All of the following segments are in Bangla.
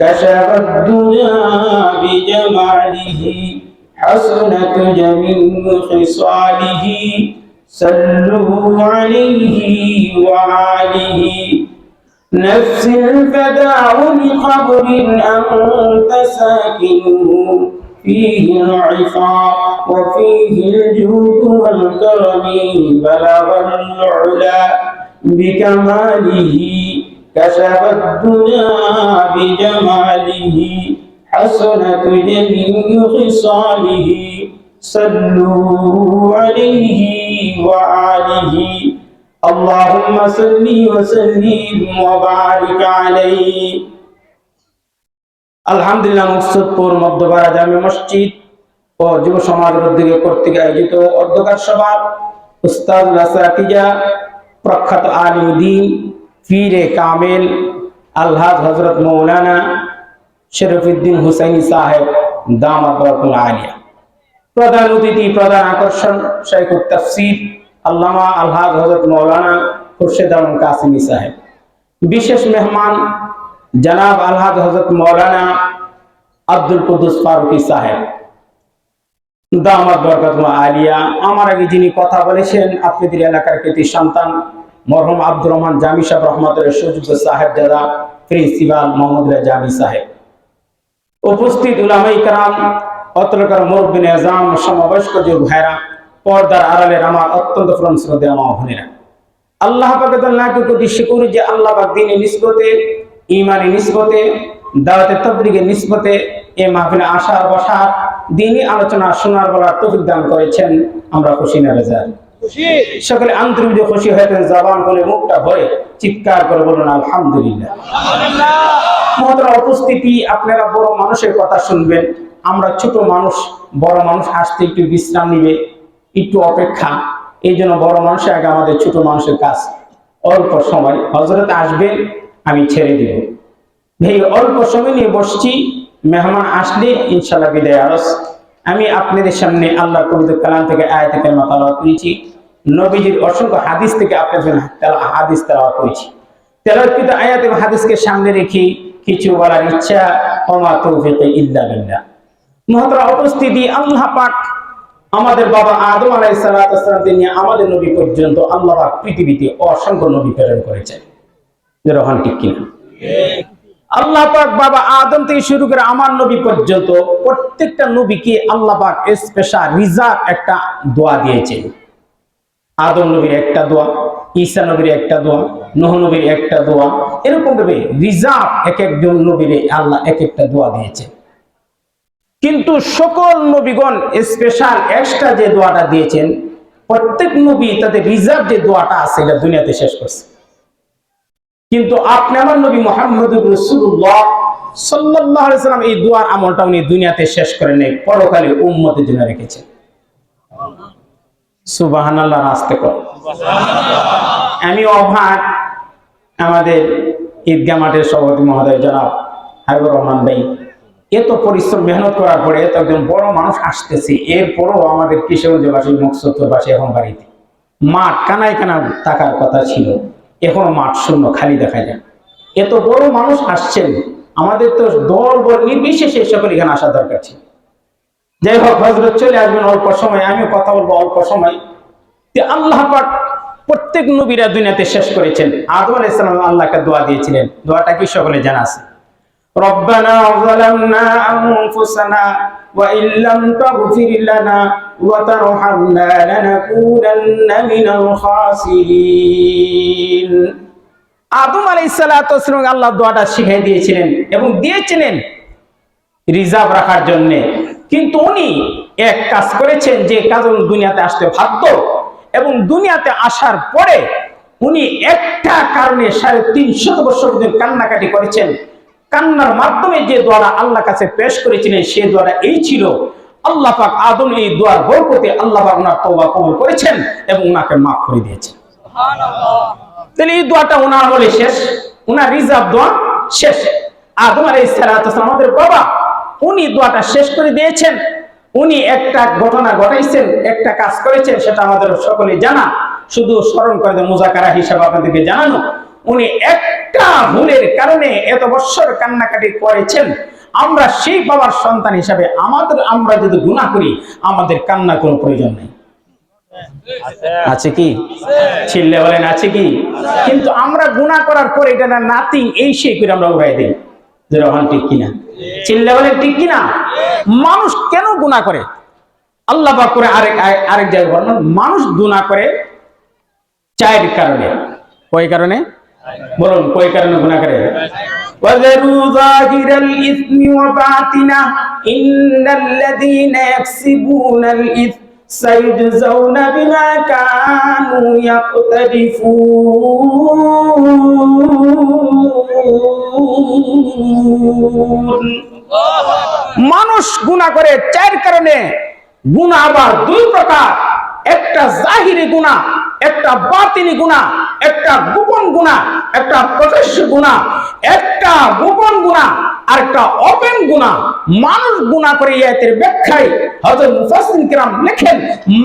كشف الدنيا بجماله حسنت جميع خصاله. صلوا عليه وآله. نفس الفداء لقبر أنت ساكنه فيه العفاء وفيه الجود والكرم بلغ العلا بكماله. كشف الدنيا بجماله حسنت جميع خصاله صلوا عليه وآله اللهم صل وسلم وبارك عليه আলহামদুলিল্লাহ মুকসুদপুর মধ্যপাড়া জামে মসজিদ ও যুব সমাজের উদ্যোগে কর্তৃক আয়োজিত অধ্যকার সভা উস্তাদ নাসাতিজা প্রখ্যাত আলিমুদ্দিন ফিরে কামেল আলহাজ হজরত মৌলানা শরফুদ্দিন হুসাইনি সাহেব দামাত বরকুল আলিয়া। প্রধান অতিথি, প্রধান আকর্ষণ, শাইখুল তাফসির, আল্লামা আলহাজ হজরত মৌলানা খুরশেদ আলম কাসিমি সাহেব। বিশেষ মেহমান জনাব আলহাজ হজরত মৌলানা আব্দুল কুদ্দুস ফারুকি সাহেব। দামাত বরকত আলিয়া। আমার আগে যিনি কথা বলেছেন, আপনাদের এলাকার কৃতি সন্তান মরহুম আব্দুর রহমান জামি সাহেব রহমতুল্লাহ সুযোগ্য সাহেব দাদা প্রিন্সিপাল মোহাম্মদ জামি সাহেব। উপস্থিত উলামাই কারাম, অতলকার মুরব্বিন আজাম সমবয়স্ক যে ভাইরা পর্দার আড়ালের আমার অত্যন্ত ফ্রম শ্রদ্ধে আমার বোনেরা আল্লাহ করি যে আল্লাহ পাক ইমানি দাওয়াতে এ মাহফিলে আসার বসার, দিনই আলোচনা শোনার বলার তৌফিক দান করেছেন। আমরা খুশি না রেজাল সকলে আন্তরিক খুশি জবান বলে মুখটা ভরে চিৎকার করে বলুন আলহামদুলিল্লাহ। মহতরা উপস্থিতি আপনারা বড় মানুষের কথা শুনবেন। আমরা ছোট মানুষ বড় মানুষ আসতে একটু বিশ্রাম নিবে একটু অপেক্ষা। এই জন্য বড় মানুষের আগে আমাদের ছোট মানুষের কাজ অল্প সময়। হজরত আসবেন আমি ছেড়ে দিব। ভাই অল্প সময় নিয়ে বসছি। মেহমান আসলে ইনশাল্লাহ বিদায় আরস। আমি আপনাদের সামনে আল্লাহ কবিত কালাম থেকে আয়াত কালমা তালাওয়াত করেছি। নবীজির অসংখ্য হাদিস থেকে আপনাদের জন্য হাদিস তেলাওয়াত করেছি। তেলাওয়াতকৃত আয়াত এবং হাদিসকে সামনে রেখে কিছু বলার ইচ্ছা, ওমা তৌফিক ইল্লা বিল্লাহ। মহতরা উপস্থিতি, আল্লাহ পাক আমাদের বাবা আদম আলাই সালাম নিয়ে আমাদের নবী পর্যন্ত আল্লাহ পাক পৃথিবীতে অসংখ্য নবী প্রেরণ করেছেন। রহন ঠিক কিনা? আল্লাহ পাক বাবা আদম থেকে শুরু করে আমার নবী পর্যন্ত প্রত্যেকটা নবীকে আল্লাহ পাক স্পেশাল রিজার্ভ একটা দোয়া দিয়েছেন। আদম নবীর একটা দোয়া, ঈসা নবীর একটা দোয়া, নহ নবীর একটা দোয়া, এরকম ভাবে রিজার্ভ এক একজন নবীরে আল্লাহ এক একটা দোয়া দিয়েছে। কিন্তু সকল নবীগণ স্পেশাল এক্সট্রা যে দোয়াটা দিয়েছেন, প্রত্যেক নবী তাদের রিজার্ভ যে দোয়াটা আছে, এটা দুনিয়াতে শেষ করছে। কিন্তু আপনি আমার নবী মোহাম্মদ রসুল্লাহ সাল্লাহ সাল্লাম এই দোয়ার আমলটা উনি দুনিয়াতে শেষ করে নেই, পরকালে উম্মতের জন্য রেখেছেন। আসতে কর। আমি অভাগ আমাদের ঈদগা মাঠের সভাপতি মহোদয় জনাব হাবিবুর রহমান ভাই। এত পরিশ্রম, মেহনত করার পরে এত একজন বড় মানুষ আসতেছে। এরপরও আমাদের কিশোরগঞ্জবাসী মুখসত্তরবাসী এখন বাড়িতে মাঠ কানায় কানা থাকার কথা ছিল। এখন মাঠ শূন্য, খালি দেখা যায়। এত বড় মানুষ আসছেন। আমাদের তো দল বল নির্বিশেষে সকল এখানে আসা দরকার ছিল। যাই হোক হজরত চলে আসবেন অল্প সময় আমিও কথা বলবো অল্প সময় যে আল্লাহ পাক প্রত্যেক নবীরা দুনিয়াতে শেষ করেছেন আদম আলাইহিস সালাম আল্লাহ একটা দোয়া দিয়েছিলেন দোয়াটা কি সকলে জানা আছে ربنا ظلمنا أنفسنا وإن لم تغفر لنا وترحمنا لنكونن من الخاسرين আদম আলাইহিস সালাতু ওয়াস সালাম আল্লাহ দোয়াটা শিখিয়ে দিয়েছিলেন এবং দিয়েছিলেন রিজার্ভ রাখার জন্য কিন্তু উনি এক কাজ করেছেন যে কাজ দুনিয়াতে আসতে বাধ্য। এবং দুনিয়াতে আসার পরে উনি একটা কারণে সাড়ে তিনশত বছর পর্যন্ত কান্নাকাটি করেছেন। কান্নার মাধ্যমে যে দোয়াটা আল্লাহ কাছে পেশ করেছিলেন সে দোয়াটা এই ছিল আল্লাহ পাক আদম এই দোয়ার বরকতে আল্লাহ পাক ওনার তওবা কবুল করেছেন এবং ওনাকে মাফ করে দিয়েছেন। তাহলে এই দোয়াটা ওনার আমলে শেষ ওনার রিজার্ভ দোয়া শেষ। আদম আলাইহিস ওয়াসালাম, আমাদের বাবা উনি দোয়াটা শেষ করে দিয়েছেন। উনি একটা ঘটনা ঘটাইছেন, একটা কাজ করেছেন, সেটা আমাদের সকলে জানা। শুধু স্মরণ করে দেয় মুজাকারা হিসাবে আপনাদেরকে জানানো। উনি একটা ভুলের কারণে এত বৎসর কান্নাকাটি করেছেন। আমরা সেই বাবার সন্তান হিসাবে আমাদের, আমরা যদি গুনাহ করি, আমাদের কান্না কোনো প্রয়োজন নেই। আছে কি? ছিল্লে বলেন, আছে কি? কিন্তু আমরা গুণা করার পরে এটা নাতিং এই সেই করে আমরা উড়াই দিই। যে রহমান ঠিক কিনা? চিল্লে বলেন ঠিক কিনা মানুষ কেন গুণা করে আল্লাহ পাক করে আরেক আরেক জায়গায় বর্ণন মানুষ গুণা করে চায়ের কারণে কয় কারণে বলুন কয় কারণে গুণা করে وذروا ظاهر الإثم وباطنه إن الذين يكسبون الإثم سيجزون بما كانوا يقترفون মানুষ গুণা করে চার কারণে গুণা আবার দুই প্রকার একটা জাহিরি গুণা একটা বাতিনি গুণা একটা গোপন গুণা একটা প্রকাশ্য গুণা একটা গোপন গুণা আর একটা ওপেন গুণা, মানুষ গুণা করে এই আয়াতের ব্যাখ্যায় হযরত মুফাসসির কিরাম লেখেন,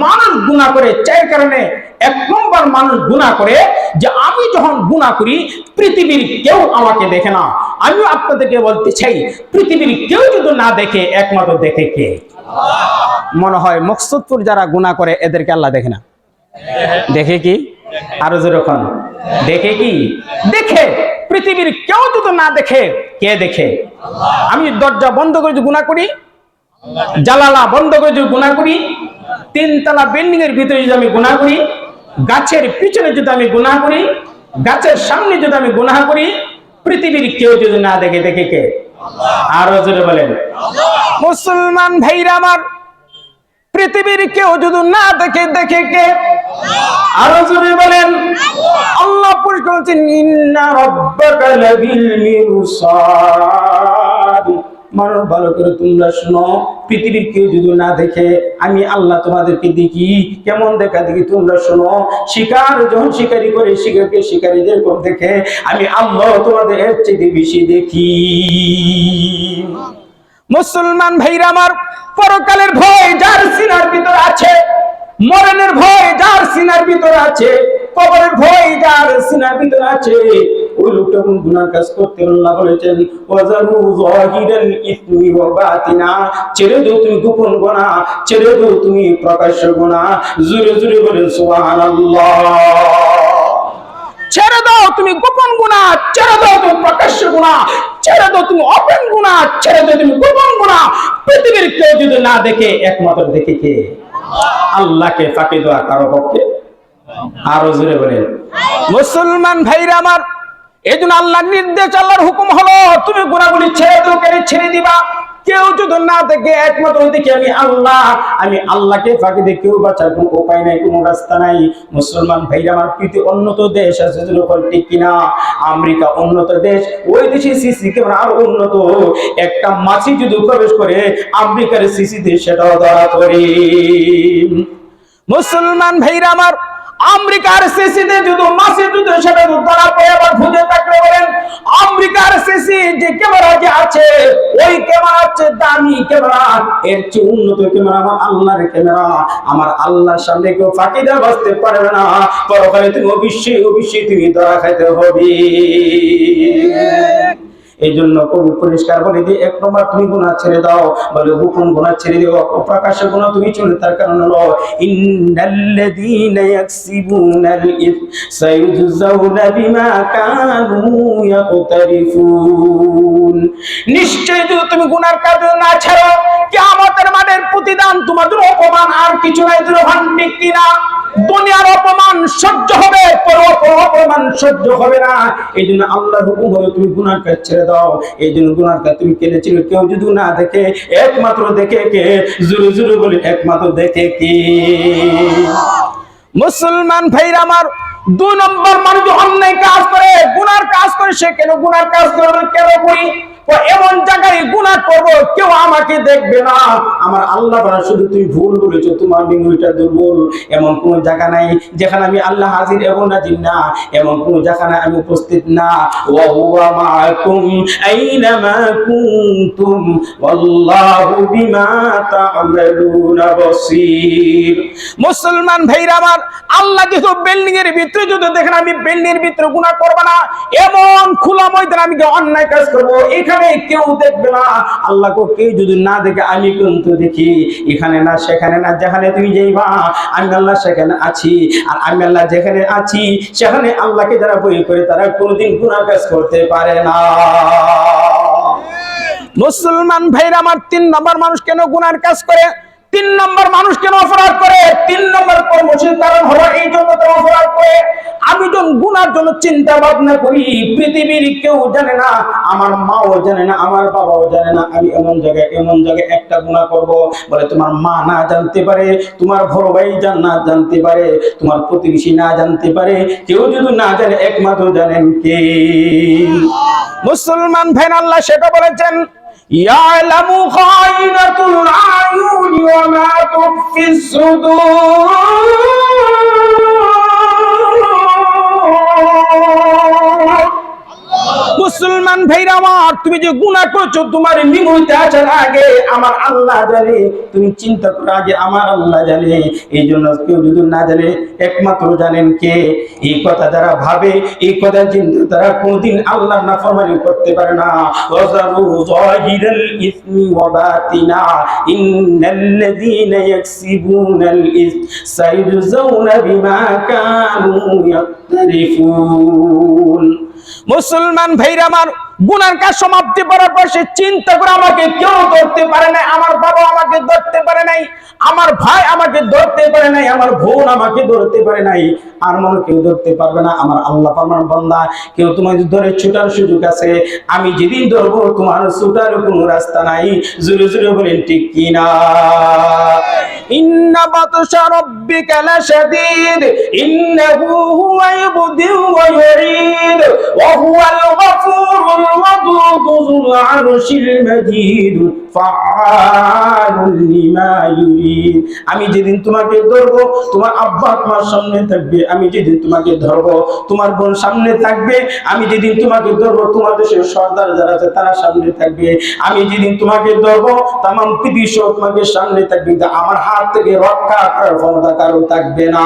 মানুষ গুণা করে চার কারণে এক নম্বর মানুষ গুণা করে যে আমি যখন গুণা করি, পৃথিবীর কেউ আমাকে দেখে না। আমি আপনাদেরকে বলতে চাই, পৃথিবীর কেউ যদি না দেখে, একমাত্র দেখে কে? মনে হয় মকসুদপুর যারা গুণা করে, এদেরকে আল্লাহ দেখে না। দেখে কি? আরও যেরকম দেখে কি? দেখে। পৃথিবীর কেউ যদি না দেখে, কে দেখে? আমি দরজা বন্ধ করে যদি গুণা করি, জালালা বন্ধ করে যদি গুণা করি, তিনতলা বিল্ডিং এর ভিতরে যদি আমি গুণা করি, গাছের পিছনে যদি আমি গুণা করি, গাছের সামনে যদি আমি গুণা করি, পৃথিবীর কেউ যদি না দেখে দেখে কে? আরও জোরে বলেন। মুসলমান ভাইরা আমার, পৃথিবীর কেউ যদি না দেখে দেখে কে? আরও জোরে বলেন, আল্লাহ ইন্না রাব্বাকা লাবিল মিরসাদ ভালো করে তোমরা শোনো, পৃথিবীর কেউ যদি না দেখে, আমি আল্লাহ তোমাদেরকে দেখি, কেমন দেখা দেখি তোমরা শোনো। শিকার, যখন শিকারি করে, শিকারকে শিকারীদের কোন দেখে, আমি আল্লাহ তোমাদের এর চেয়ে বেশি দেখি। মুসলমান ভাইরা আমার, পরকালের ভয়, যার সিনার ভিতর আছে মরণের ভয় যার সিনার ভিতরে আছে, কবরের ভয় যার সিনার ভিতর আছে। ওই লোকটা কোন গুনাহ কাজ করতে আল্লাহ বলেছেন, ওয়াজারু যাহিরাল ইসমি ওয়া বাতিনা। ছেড়ে দাও তুমি গোপন গুনাহ ছেড়ে দাও তুমি প্রকাশ্য গুনাহ জোরে জোরে বলেন সুবহানাল্লাহ। ছেড়ে দাও তুমি গোপন গুণা ছেড়ে দাও তুমি প্রকাশ্য গুণা ছেড়ে দাও তুমি ওপেন গুণা ছেড়ে দাও তুমি গোপন গুণা পৃথিবীর কেউ যদি না দেখে, একমাত্র দেখে কে? আল্লাহকে ফাঁকি দেওয়া কারও পক্ষে? আরও জোরে বলেন। মুসলমান ভাইরা আমার এই জন্য আল্লাহর নির্দেশ, আল্লাহর হুকুম হলো, তুমি গুণাগুলি ছেড়ে দাও কেন ছেড়ে দিবা। কেউ যদি না দেখে একমাত্র দেখি আমি আল্লাহ? আমি আল্লাহকে ফাঁকি দিয়ে কেউ বাঁচার কোনো উপায় নাই, কোনো রাস্তা নাই। মুসলমান ভাইরা, আমার প্রীতি উন্নত দেশ আছে ঠিক কিনা? আমেরিকা উন্নত দেশ, ওই দেশে সিসি ক্যামেরা আরও উন্নত। একটা মাছি যদি প্রবেশ করে, আমেরিকার সিসিতে সেটাও ধরা করে মুসলমান ভাইরা, আমার আমেরিকার সিসিতে যদি মাসে যদি যদি ধরা পড়ে আবার খুঁজে থাকলে বলেন, আমেরিকার সিসি যে ক্যামেরা যে আছে, ওই ক্যামেরা হচ্ছে দামি ক্যামেরা। এর চেয়ে উন্নত ক্যামেরা আমার আল্লাহর ক্যামেরা। আমার আল্লাহর সামনে কেউ ফাঁকি দেওয়া বাঁচতে পারবে না। পরকালে তুমি অবশ্যই অবশ্যই তুমি ধরা খাইতে হবে। এই জন্য কবি পরিষ্কার বলে দিয়ে, এক নম্বর তুমি গুণা ছেড়ে দাও। বলে গোপন গুণা ছেড়ে দিও প্রকাশ্য গুণা তুমি চলে তার কারণ হলো নিশ্চয় তুমি গুনার কাজ না ছাড়ো, কিয়ামতের মাঠের প্রতিদান তোমার অপমান, আর কিছু নাই দুরহান ঠিক কিনা দুনিয়ার অপমান সহ্য হবে অপমান সহ্য হবে না। এই জন্য আল্লাহর হুকুম হলো তুমি গুনার কাজ ছেড়ে দাও। এই জন্য গুনার কাজ তুমি কেড়েছিল কেউ যদি না দেখে, একমাত্র দেখে কে? জুরু জুরু বলে, একমাত্র দেখে কে? মুসলমান ভাইরা আমার দুই নম্বর মানুষ অন্যায় কাজ করে গুনার কাজ করে, সে কেন গুনার কাজ করে কেন ও এমন জায়গায় গুণা করব, কেউ আমাকে দেখবে না। আমার আল্লাহ শুধু তুমি ভুল বলেছ, তোমার মেমোরিটা দুর্বল। এমন কোন জায়গা নাই যেখানে আমি আল্লাহ হাজির এবং নাজির না। এমন কোন যেখানে আমি উপস্থিত না। ওয়া মাআকুম মুসলমান ভাইরা আমার, আল্লাহ যেহেতু বিল্ডিং এর ভিতরে যদি দেখেন আমি বিল্ডিং এর ভিতরে গুনাহ করব না, এমন খোলা ময়দানে আমি অন্যায় কাজ করব। এখানে কেউ দেখবে না। আল্লাহকে কেউ যদি না দেখে, আমি কিন্তু দেখি। এখানে না, সেখানে না, যেখানে তুমি যাইবা, আমি আল্লাহ সেখানে আছি। আর আমি আল্লাহ যেখানে আছি, সেখানে আল্লাহকে যারা বই করে, তারা কোনোদিন গুণা কাজ করতে পারে না। মুসলমান ভাইরা, আমার তিন নম্বর মানুষ কেন গুনার কাজ করে? তিন নম্বর মানুষ কেন অপরাধ করে? তিন নম্বর কর্মসূচির কারণ হলো এই জন্য তারা অপরাধ করে। আমি যখন গুনার জন্য চিন্তা ভাবনা করি, পৃথিবীর কেউ জানে না, আমার মাও জানে না, আমার বাবাও জানে না, আমি এমন জায়গায় এমন জায়গায় একটা গুণা করব বলে তোমার মা না জানতে পারে, তোমার বড় ভাই জান না জানতে পারে, তোমার প্রতিবেশী না জানতে পারে, কেউ যদি না জানে, একমাত্র জানেন কে? মুসলমান ভাই আল্লাহ সেটা বলেছেন يعلم خائنة الأعين وما تخفي الصدور. মুসলমান ভাইরা আমার, তুমি যে গুনাহ করছ, তোমার আসার আগে আমার আল্লাহ জানে, তুমি চিন্তা করো আগে আমার আল্লাহ জানে। এই জন্য কেউ যদি না জানে, একমাত্র জানেন কে? এই কথা যারা ভাবে, এই কথা চিন্তা তারা কোনদিন আল্লাহ না নাফরমানি করতে পারে না। ওয়াজারু মুসলমান ভাইরা আমার গুনার কাজ সমাপ্তি করার পর সে চিন্তা করে আমাকে কেউ ধরতে পারে নাই, আমার বাবা আমাকে ধরতে পারে নাই, আমার ভাই আমাকে ধরতে পারে নাই, আমার বোন আমাকে ধরতে পারে নাই। আর মনে কেউ ধরতে পারবে না, আমার আল্লাহ আমার বান্দা। কেউ তোমাকে ধরে ছুটার সুযোগ আছে, আমি যেদিন ধরবো, তোমার ছুটার কোনো রাস্তা নাই। জুড়ে জুড়ে বলেন, ঠিক কিনা? ইন্না বাতশা রাব্বিকা লাশাদীদ, ইন্নাহু হুয়া ইবদিউ ওয়া ইউরিদ, ওয়া হুয়াল গফুরুল যুল আরশিল মাজিদ ফাআলুল লিমা ইউরিদ আমি যেদিন তোমাকে ধরবো, তোমার আব্বা তোমার সামনে থাকবে। আমি যেদিন তোমাকে ধরবো, তোমার বোন সামনে থাকবে। আমি যেদিন তোমাকে ধরবো, তোমার দেশের সর্দার যারা আছে, তারা সামনে থাকবে। আমি যেদিন তোমাকে ধরবো তাম পৃথিবী সহ তোমাকে সামনে থাকবে। আমার হাত থেকে রক্ষা করার ক্ষমতা কারও থাকবে না।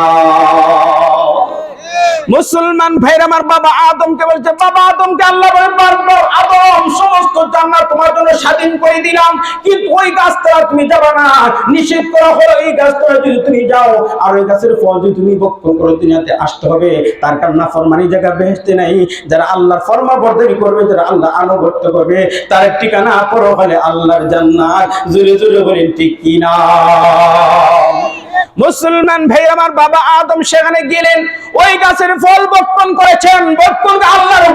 মুসলমান ভাইরা আমার বাবা আদমকে বলছে, বাবা আদমকে আল্লাহ বলে, বারবার আদম, সমস্ত জান্নাত তোমার জন্য স্বাধীন করে দিলাম। কিন্তু ওই গাছতলা তুমি যাবে না। নিষেধ করা হলো, এই গাছতলা যদি তুমি যাও, আর ওই গাছের ফল যদি তুমি ভক্ষণ করো, দুনিয়াতে আসতে হবে। তার কারণ না ফরমানি জায়গা বেহেস্তে নাই। যারা আল্লাহর ফরমা বর্ধনী করবে, যারা আল্লাহ আনুগত্য করবে, তার ঠিকানা পরকালে আল্লাহর জান্নাত। জোরে জোরে বলেন, ঠিক কিনা? মুসলমান ভাই, আমার বাবা আদম সেখানে গেলেন, ওই গাছের ফল বক্ষণ করেছেন বক্ষণ আল্লাহর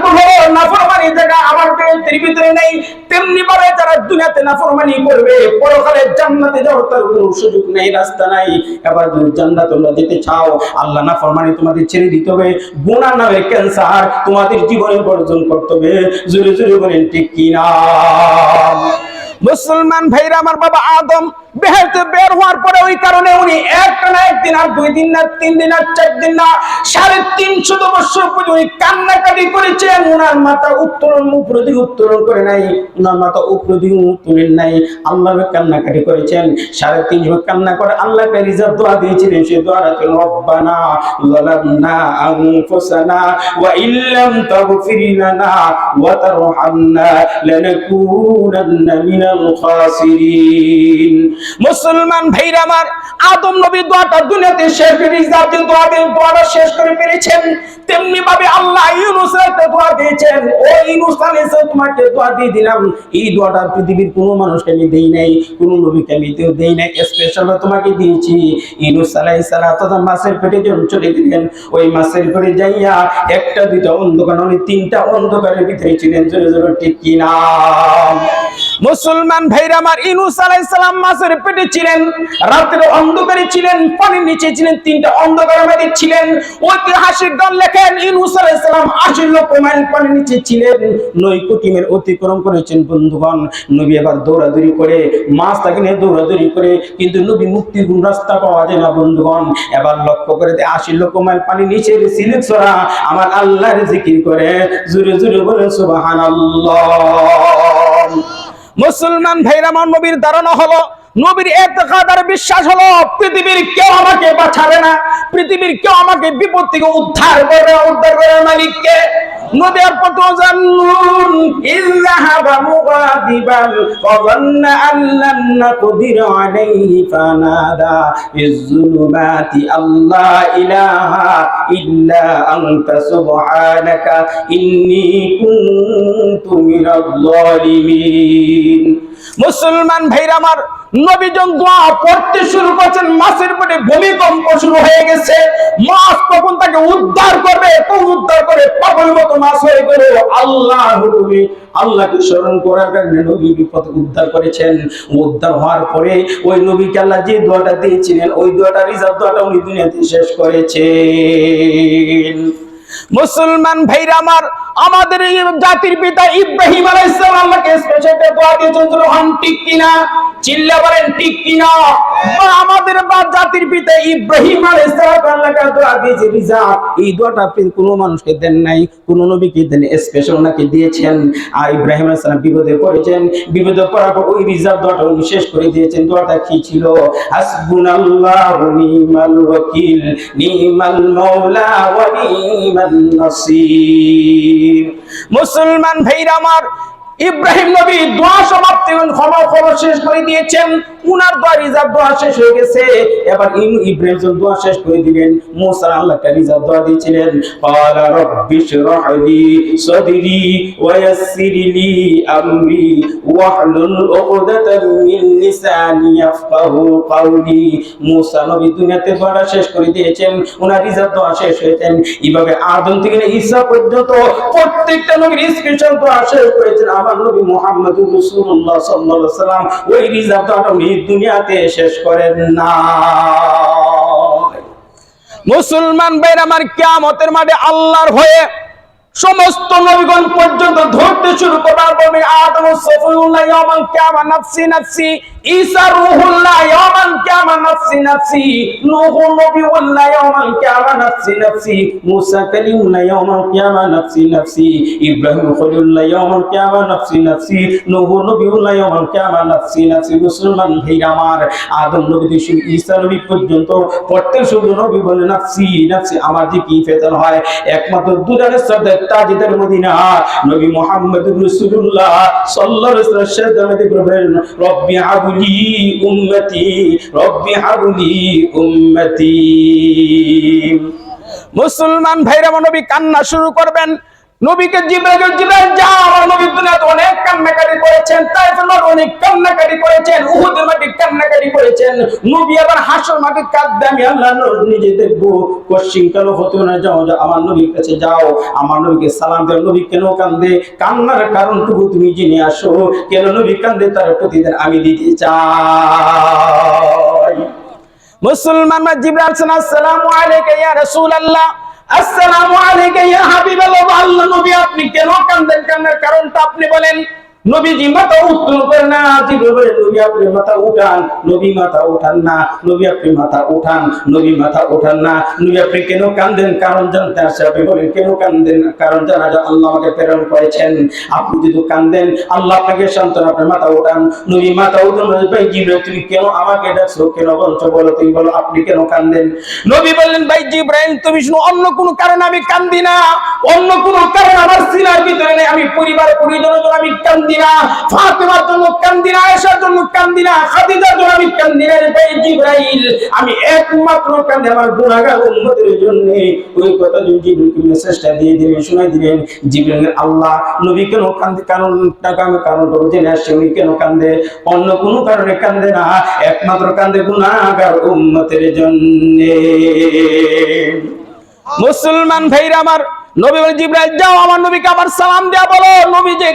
নাফরমানি জায়গা আমার পেটের ভিতরে নেই, তেমনি ভাবে যারা দুনিয়াতে নাফরমানি করবে, পরকালে জান্নাতে যাওয়ার তার কোনো সুযোগ নেই, রাস্তা নাই। এবার যদি জান্নাত তোমরা যেতে চাও, আল্লাহ নাফরমানি তোমাদের ছেড়ে দিতে হবে। গুনাহ নামে ক্যান্সার তোমাদের জীবনে বর্জন করতে হবে। জোরে জোরে বলেন, ঠিক কিনা? মুসলমান ভাইরা আমার বাবা আদম বেহেতে বের হওয়ার পরে ওই কারণে উনি একটা না একদিন আর দুই দিন না তিন দিন আর চার দিন না, সাড়ে তিনশত বছর পর্যন্ত উনি কান্নাকাটি করেছেন। ওনার মাথা উত্তোলন উপর দিকে উত্তোলন করে নাই। ওনার মাথা উপর দিকে তুলেন নাই। আল্লাহ কান্নাকাটি করেছেন। সাড়ে তিনশো কান্না করে আল্লাহকে রিজার্ভ দোয়া দিয়েছিলেন। সে দোয়াটা ছিল রব্বানা ওয়া ইল্লাম তাগফির লানা ওয়া তারহামনা লানাকুনান্না মিনাল খাসিরিন মুসলমান আমার, আদম নবী দোয়াটা দুনিয়াতে শেষ দোয়াটা শেষ করে তেমনি ভাবে আল্লাহ দোয়া দিয়েছেন, ও তোমাকে দোয়া দিয়ে দিলাম। এই দোয়াটা পৃথিবীর কোনো মানুষকে আমি দেই নাই, কোনো নবীকে আমি দেও দেই নাই। স্পেশাল তোমাকে দিয়েছি। ইউনুস পেটে যখন চলে গেলেন, ওই মাছের পেটে যাইয়া একটা, দুইটা অন্ধকার উনি তিনটা অন্ধকারের ভিতরে ছিলেন, জোরে জোরে ঠিক কিনা? মুসলমান ভাইরা আমার ইনুস আলাইসালাম মাছের পেটে ছিলেন, রাতের অন্ধকারে ছিলেন, পানির নিচে ছিলেন, তিনটা অন্ধকারের মধ্যে ছিলেন। ঐতিহাসিক দল লেখেন, ইনুস আলাইসালাম আশি লক্ষ মাইল পানির নিচে ছিলেন। নৈকুটিমের অতিক্রম করেছেন বন্ধুগণ। নবী এবার দৌড়াদৌড়ি করে, মাছ তাকে নিয়ে দৌড়াদৌড়ি করে, কিন্তু নবী মুক্তির কোন রাস্তা পাওয়া যায় না বন্ধুগণ। এবার লক্ষ্য করে আশি লক্ষ মাইল পানি নিচে সিলেক সরা, আমার আল্লাহর জিকির করে জুড়ে জুড়ে বলে সুবাহান মুসলমান ভাইরা, আমার নবীর ধারণা হলো, নবীর এতকাদার বিশ্বাস হলো, পৃথিবীর কেউ আমাকে বাঁচাবে না, পৃথিবীর কেউ আমাকে বিপদ থেকে উদ্ধার করবে উদ্ধার করবে মালিককে। নদের কত জান্নুন ইল্লাহাবা মুগাদিবান ফাযান্না আল্লান নাকদির আলাইহি ফানাদা। ইযুলুমাতি আল্লাহ ইলাহা ইল্লা আনতা সুবহানাকা, ইন্নী কুনতু মিনাল মুসলমান ভাইরা আমার নবীজন দোয়া পড়তে শুরু করেছেন মাছের পেটে ভূমিকম্প শুরু হয়ে গেছে। মাছ তখন তাকে উদ্ধার করবে কোন উদ্ধার করে পাগল মতো মাছ হয়ে গেল। আল্লাহ হুকুমে আল্লাহকে স্মরণ করার কারণে নবী বিপদ উদ্ধার করেছেন। উদ্ধার হওয়ার পরে ওই নবীকে আল্লাহ যে দোয়াটা দিয়েছিলেন, ওই দোয়াটা, রিজার্ভ দোয়াটা উনি দুনিয়াতে শেষ করেছেন। মুসলমান ভাইরা আমার আমাদের এই জাতির পিতা ইব্রাহিম আলাইহিস সালাম আল্লাহকে ঠিক কিনা? চিল্লা বলেন, ঠিক কিনা? আমাদের বা জাতির পিতা ইব্রাহিম আলাইহিস সালাম দোয়া দিয়েছে, রিজা, এই দোয়াটা কোনো মানুষকে দেন নাই, কোন নবীকে দেন স্পেশাল ওনাকে দিয়েছেন। আর ইব্রাহিম আলাইহিস বিপদে পড়েছেন। বিপদে পড়ার পর ওই রিজার্ভ দোয়াটা উনি শেষ করে দিয়েছেন। দোয়াটা কি ছিল? হাসবুনাল্লাহু নিমাল ওয়াকিল, নিমাল মাওলা ওয়া নিমাল নাসির। মুসলমান ভাইরা আমার ইব্রাহিম নবী দোয়া সমাপ্তি খবর ক্ষমা শেষ করে দিয়েছেন। উনার বা রিজার্ভ দোয়া শেষ হয়ে গেছে। এবার ইব্রাহিম যখন দোয়া শেষ করে দিবেন, মুসা আল্লাহ একটা রিজার্ভ দোয়া দিয়েছিলেন, ক্বালা রাব্বি শরহ সদরি সাদরি ওয়া ইয়াসসির লি আমরি ওয়াহলুল উকদাতাম মিন লিসানি ইয়াফকাহু কাওলি। মুসা নবী দুনিয়াতে দোয়া শেষ করে দিয়েছেন, উনার রিজার্ভ দোয়া শেষ হয়েছেন। এইভাবে আদম থেকে ঈসা পর্যন্ত প্রত্যেকটা নবীর স্পেশাল দোয়া শেষ করেছেন। আমার নবী মুহাম্মদুর রাসূলুল্লাহ সাল্লাল্লাহু আলাইহি ওয়াসাল্লাম, ওই রিজার্ভ দোয়াটা দুনিয়াতে শেষ করেন না মুসলমান বের আমার কেমতের মাঠে আল্লাহর হয়ে সমস্ত নবীগণ পর্যন্ত ধরতে শুরু করার পরে আদম সফিউল্লাহ কেমন নাফসি নাফসি। ঈসা রূহুল্লাহ, ইয়ামান কিয়ামা নাফসি নাফসি, নূহ নবিউল্লাহ, ইয়ামান কিয়ামা নাফসি নাফসি, মুসা কালিমুল্লাহ, ইয়ামান কিয়ামা নাফসি নাফসি, ইব্রাহিম খলিলুল্লাহ, ইয়ামান কিয়ামা নাফসি নাফসি, নূহ নবিউল্লাহ, ইয়ামান কিয়ামা নাফসি নাফসি। মুসলমান আমার, আদম নবী থেকে শুরু ঈসা নবী পর্যন্ত প্রত্যেক শুধু নবী বলে নাফসি নাফসি আমার কি ফেতন হয়? একমাত্র দুজনের সাথে তাজিদের মদিনা, নবী মুহাম্মদ রাসূলুল্লাহ, সাল্লাল্লাহু আলাইহি ওয়াসাল্লাম রব্বি হাবলি উম্মতি রব্বি হাবলি উম্মতি। মুসলমান ভাইরা মানবী কান্না শুরু করবেন। নবীকে জিব্রাইল জিব্রাইল, যা আমার নবী দুনিয়াতে অনেক কান্নাকাটি করেছেন তাইফের মাঠে অনেক কান্নাকাটি করেছেন, উহুদের মাঠে কান্নাকাটি করেছেন। নবী আবার হাসর মাঠে কাঁদবে, আমি আল্লাহ নিজে দেখব, কোশ্চিন কেন হতো না যাও আমার নবীর কাছে যাও, আমার নবীকে সালাম দেও নবী কেন কান্দে? কান্নার কারণটুকু তুমি জেনে আসো, কেন নবী কান্দে তার প্রতিদিন আমি দিতে চাই। মুসলমান জিব্রাইল আসসালামু আলাইকা ইয়া রাসূলুল্লাহ। আসসালামু আলাইকা ইয়া হাবিবাল্লাহ আল্লাহ নবী আপনি কেন কান্দেন? কান্নার কারণটা আপনি বলেন। নবীজি মাথা উত্তোলন করে না নবী আপনি মাথা উঠান, নবী মাথা উঠান না, নবী আপনি মাথা উঠান, নবী মাথা উঠান না, নবী আপনি কেন কান্দেন? কারণ জানতে আসে, আপনি বলেন, কেন কান্দেন? কারণ জানা যায়, আল্লাহ আমাকে প্রেরণ করেছেন। আপনি যদি কান্দেন, আল্লাহ আপনাকে সান্ত্বনা আপনার মাথা উঠান। নবী মাথা উঠান ভাই জিব্রাইল, তুমি কেন আমাকে ডাকছো? কেন বলছো? বলো তুমি বলো, আপনি কেন কান্দেন? নবী বললেন, ভাই জিব্রাইল, তুমি শুনো অন্য কোনো কারণে আমি কান্দি না। অন্য কোনো কারণ আমার সিনার ভিতরে নেই। আমি পরিবার পরিজনের জন্য আমি কান্দি না জন্য না আয়েশার জন্য না খাদিজার জন্য আমি না জিব্রাইল। আমি একমাত্র কান্দি, আমার গুনাহগার উম্মতের জন্য ওই কথা দিয়ে জিব্রাইল আল্লাহ নবী কেন কান্দে? জেনে আসছি উনি কেন কান্দে? অন্য কোনো কারণে কান্দে না, একমাত্র কান্দে গুনাহগার উম্মতের জন্য। মুসলমান ভাইরা আমার নবী যাও, আমার নবী যে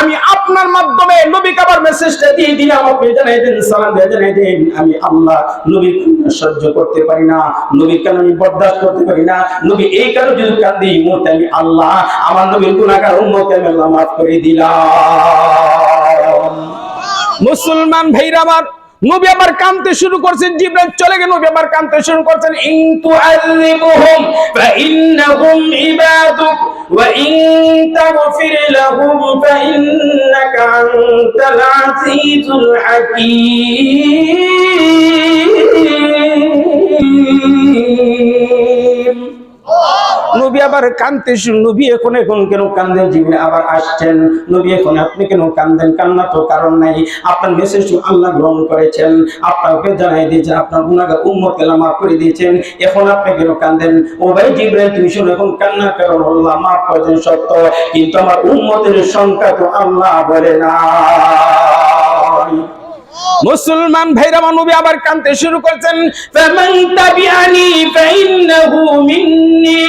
আমি আপনার মাধ্যমে নবীকে আবার মেসেজটা দিয়ে দিলাম জানাই সালাম দিয়ে জানাই আমি আল্লাহ নবীর সহ্য করতে পারি না, নবীর কান্না আমি বরদাস্ত করতে পারি না। নবী এই কারণে যদি কান্দি মুহূর্তে আমি আল্লাহ, আমার নবীর গুনাহগার উম্মতকে আমি আল্লাহ মাফ করে দিলাম। মুসলমান ভাইরা আমার নবী আবার কাঁদতে শুরু করছেন, জিব্রাইল চলে গেল নবী আবার কাঁদতে শুরু করছেন, ইন তুআল্লিমুহুম ফাইন্নাহুম ইবাদুক ওয়া ইন তাগফির লাহুম ফা ইন্নাকা আনতাল আজিজুল হাকীম। নবী আবার কান্দতে শুরু, নবী এখন এখন কেন কান্দেন জীবনে আবার আসছেন। নবী এখন আপনি কেন কান্দেন কান্না তো কারণ নাই। আপনার মেসেজ আল্লাহ গ্রহণ করেছেন। আপনাকে জানাই দিয়েছেন, আপনার গুণাগার উম্মত মাফ করে দিয়েছেন। এখন আপনি কেন কান্দেন ও ভাই জিব্রাইল, তুমি শুনে, এখন কান্না কারণ আল্লাহ মাফ করেছেন সত্য? কিন্তু আমার উম্মতের সংখ্যা তো আল্লাহ বলে না মুসলমান ভাইরা নবী আবার কানতে শুরু করছেন, ফামান তাবিআনি মিন্নি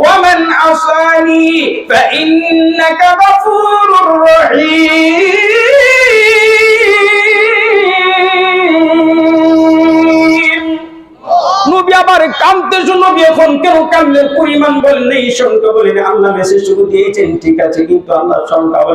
ওয়া মান আসানি ফাইন্নাকা রহিম. নবী আবার কানতে শুনে নবী এখন কেন কানলেন? পরিমাণ বললেন এই সংখ্যা বলেন, আল্লাহ মেসেজ শুরু দিয়েছেন, ঠিক আছে, কিন্তু আল্লাহ সংখ্যা বলেন